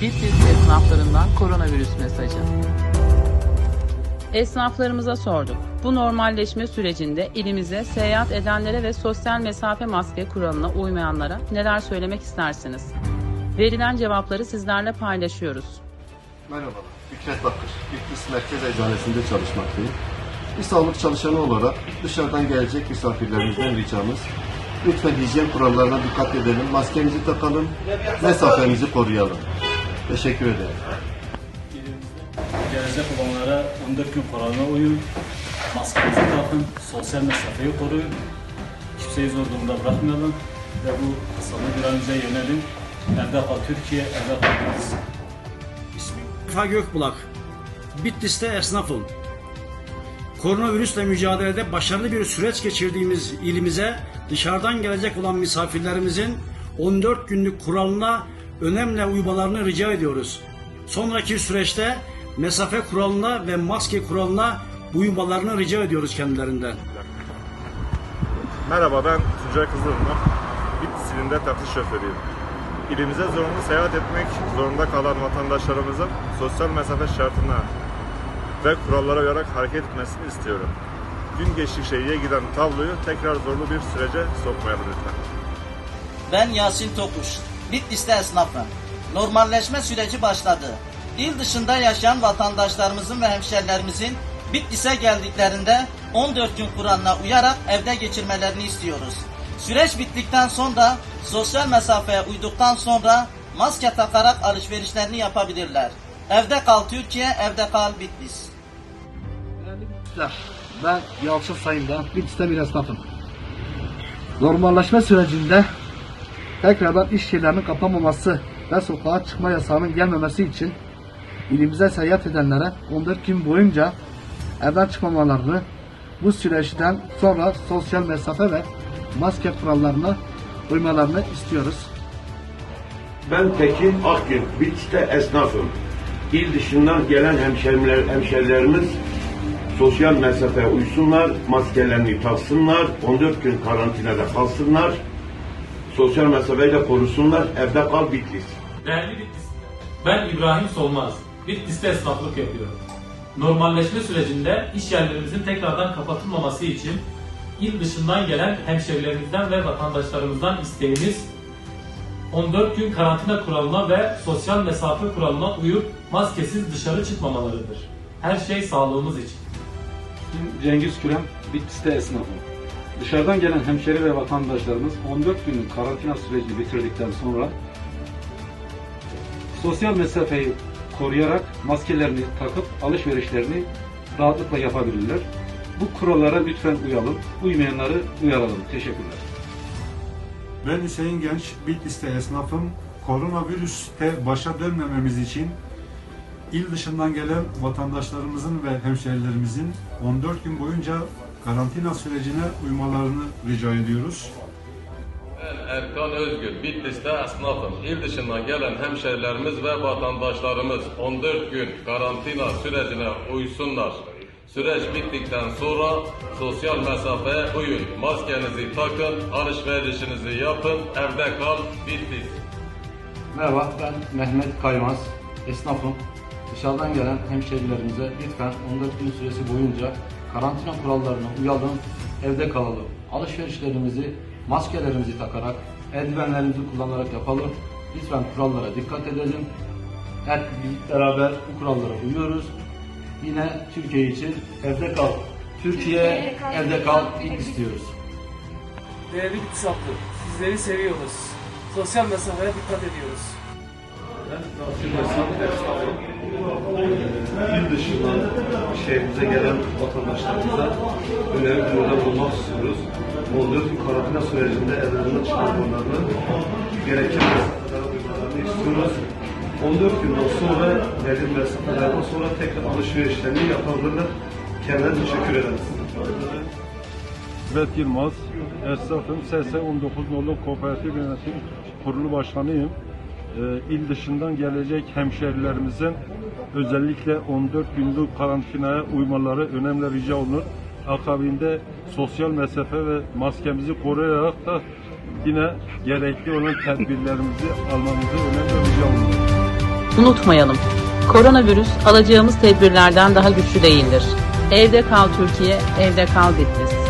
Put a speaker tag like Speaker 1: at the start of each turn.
Speaker 1: Bitlis esnaflarından koronavirüs mesajı. Esnaflarımıza sorduk. Bu normalleşme sürecinde ilimize seyahat edenlere ve sosyal mesafe maske kuralına uymayanlara neler söylemek istersiniz? Verilen cevapları sizlerle paylaşıyoruz.
Speaker 2: Merhabalar, Fikret Bakır. Bitlis Merkez Eczanesinde çalışmaktayım. Bir sağlık çalışanı olarak dışarıdan gelecek misafirlerimizden ricamız lütfen hijyen kurallarına dikkat edelim, maskemizi takalım, mesafemizi koruyalım. Teşekkür ederim.
Speaker 3: Gelecek olanlara 14 gün kuralına uyun, maskenizi takın, sosyal mesafeyi koruyun, kimseyi zor durumda bırakmayalım ve bu hastalığı bir an önce yenelim. Evde kal Türkiye, evde kal Bitlis.
Speaker 4: İsmim Rıfa Gökbulak. Bitlis'te esnafım. Koronavirüsle mücadelede başarılı bir süreç geçirdiğimiz ilimize dışarıdan gelecek olan misafirlerimizin 14 günlük kuralına önemli uymalarını rica ediyoruz. Sonraki süreçte mesafe kuralına ve maske kuralına uymalarını rica ediyoruz kendilerinden.
Speaker 5: Merhaba ben Tuncay Kızılırmak. Bitlis ilinde taksi şoförüyüm. İlimize zorunlu seyahat etmek zorunda kalan vatandaşlarımızın sosyal mesafe şartına ve kurallara uyarak hareket etmesini istiyorum. Gün geçtikçe iyiye giden tabloyu tekrar zorlu bir sürece sokmayalım lütfen.
Speaker 6: Ben Yasin Tokuş. Bitlis'te esnafım. Normalleşme süreci başladı. İl dışında yaşayan vatandaşlarımızın ve hemşerilerimizin Bitlis'e geldiklerinde 14 gün kuralına uyarak evde geçirmelerini istiyoruz. Süreç bittikten sonra sosyal mesafeye uyduktan sonra maske takarak alışverişlerini yapabilirler. Evde kal Türkiye, evde kal Bitlis.
Speaker 7: Ben Yalçın Sayın'dan Bitlis'te bir esnafım. Normalleşme sürecinde tekrardan iş yerlerinin kapanmaması ve sokağa çıkma yasağının gelmemesi için ilimize seyahat edenlere 14 gün boyunca evden çıkmamalarını bu süreçten sonra sosyal mesafe ve maske kurallarına uymalarını istiyoruz.
Speaker 8: Ben Tekin Akgün, Bitlis'te esnafım. İl dışından gelen hemşeriler, hemşerilerimiz sosyal mesafe uysunlar, maskelerini taksınlar, 14 gün karantinada kalsınlar, sosyal mesafeyi de korusunlar, evde kal Bitlis.
Speaker 9: Değerli Bitlis'te, ben İbrahim Solmaz. Bitlis'te esnaflık yapıyorum. Normalleşme sürecinde iş yerlerimizin tekrardan kapatılmaması için il dışından gelen hemşerilerimizden ve vatandaşlarımızdan isteğimiz 14 gün karantina kuralına ve sosyal mesafe kuralına uyup maskesiz dışarı çıkmamalarıdır. Her şey sağlığımız için.
Speaker 10: Cengiz Kürem, Bitlis'te esnafım. Dışarıdan gelen hemşeri ve vatandaşlarımız 14 günlük karantina sürecini bitirdikten sonra sosyal mesafeyi koruyarak maskelerini takıp alışverişlerini rahatlıkla yapabilirler. Bu kurallara lütfen uyalım. Uymayanları uyaralım. Teşekkürler.
Speaker 11: Ben Hüseyin Genç, Bitlis'te esnafım. Koronavirüste başa dönmememiz için il dışından gelen vatandaşlarımızın ve hemşehrilerimizin 14 gün boyunca karantina sürecine uymalarını rica ediyoruz.
Speaker 12: Ben Erkan Özgür, Bitlis'te esnafım. İl dışından gelen hemşerilerimiz ve vatandaşlarımız 14 gün karantina sürecine uysunlar. Süreç bittikten sonra sosyal mesafeye uyun. Maskenizi takın, alışverişinizi yapın, evde kal, Bitlis.
Speaker 7: Merhaba ben Mehmet Kaymaz, esnafım. Dışarıdan gelen hemşehrilerimize lütfen 14 gün süresi boyunca karantina kurallarına uyalım, evde kalalım. Alışverişlerimizi, maskelerimizi takarak, eldivenlerimizi kullanarak yapalım. Lütfen kurallara dikkat edelim. Hep beraber bu kurallara uyuyoruz. Yine Türkiye için evde kal. Türkiye evde kal istiyoruz.
Speaker 13: Değerli halkı, sizleri seviyoruz. Sosyal mesafeye dikkat ediyoruz.
Speaker 2: İl dışından şehrimize gelen vatandaşlarımıza önemli bir bulmak istiyoruz. 14 gün karantina sürecinde evlerinden çıkartmalarını gereken mesafelere uymalarını istiyoruz. 14 günden sonra belirli mesafelerden sonra tekrar alışverişlerini yapabilirler. Kendilerine teşekkür ederiz.
Speaker 5: İsmet Yılmaz, esnafım SS 19 Nolu Kooperatif Yönetim Kurulu Başkanıyım. Ee, il dışından gelecek hemşerilerimizin özellikle 14 günlük karantinaya uymaları önemli rica olunur. Akabinde sosyal mesafe ve maskemizi koruyarak da yine gerekli olan tedbirlerimizi almamızı önemli rica olunur.
Speaker 1: Unutmayalım, koronavirüs alacağımız tedbirlerden daha güçlü değildir. Evde kal Türkiye, evde kal Bitlis.